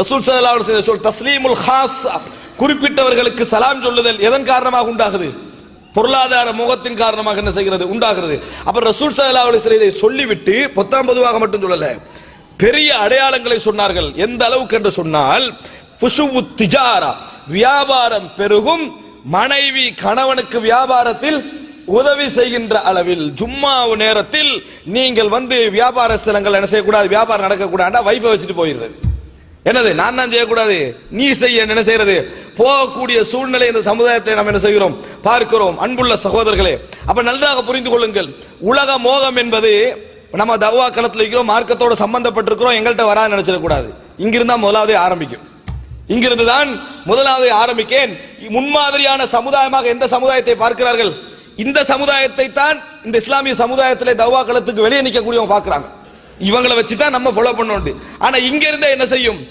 ரசூல் ஸல்லல்லாஹு அலைஹி வஸல்லம் சொல் தஸ்லீமுல் ஹாஸ் குறிப்பிட்டவர்களுக்கு சலாம் சொல்லுதல் எதன் காரணமாக உண்டாகுது? பொருளாதார முகத்தின் காரணமாக என்ன செய்கிறது? உண்டாகிறது. அப்ப ரசூல் ஸல்லல்லாஹு அலைஹி இதை சொல்லிவிட்டு பொத்தாம் பொதுவாக மட்டும் சொல்லல பெரிய அடையாளங்களை சொன்னார்கள். எந்த அளவுக்கு என்று சொன்னால் புஷுவு திஜாரா. வியாபாரம் பெருகும் மனைவி கணவனுக்கு வியாபாரத்தில் உதவி செய்கின்ற அளவில் ஜும்மாவு நேரத்தில் நீங்கள் வந்து வியாபார ஸ்தலங்கள் என்ன செய்யக்கூடாது? வியாபாரம் நடக்கக்கூடாண்டா வைஃபை வச்சுட்டு போயிடுறது. என்னது நான் தான் செய்யக்கூடாது? நீ செய்ய என்ன செய்யறது? போகக்கூடிய சூழ்நிலை இந்த சமுதாயத்தை நாம் என்ன செய்கிறோம்? பார்க்கிறோம். அன்புள்ள சகோதரர்களே அப்ப நன்றாக புரிந்து கொள்ளுங்கள். உலக மோகம் என்பது நம்ம தவா களத்தில் இருக்கிறோம் மார்க்கத்தோட சம்பந்தப்பட்டிருக்கிறோம் எங்கள்கிட்ட வராது நினைச்சிடக்கூடாது. இங்கிருந்தா முதலாவது ஆரம்பிக்கும். இங்கிருந்து தான் முதலாவது ஆரம்பிக்கேன். முன்மாதிரியான சமுதாயமாக எந்த சமுதாயத்தை பார்க்கிறார்கள்? இந்த சமுதாயத்தை தான் இந்த இஸ்லாமிய சமுதாயத்திலே தவா களத்துக்கு வெளியே நிற்கக்கூடியவங்க பார்க்குறாங்க. இவங்களை வச்சு தான் நம்ம ஃபாலோ பண்ணணும் ஆனா இங்க இருந்தே என்ன செய்யும்?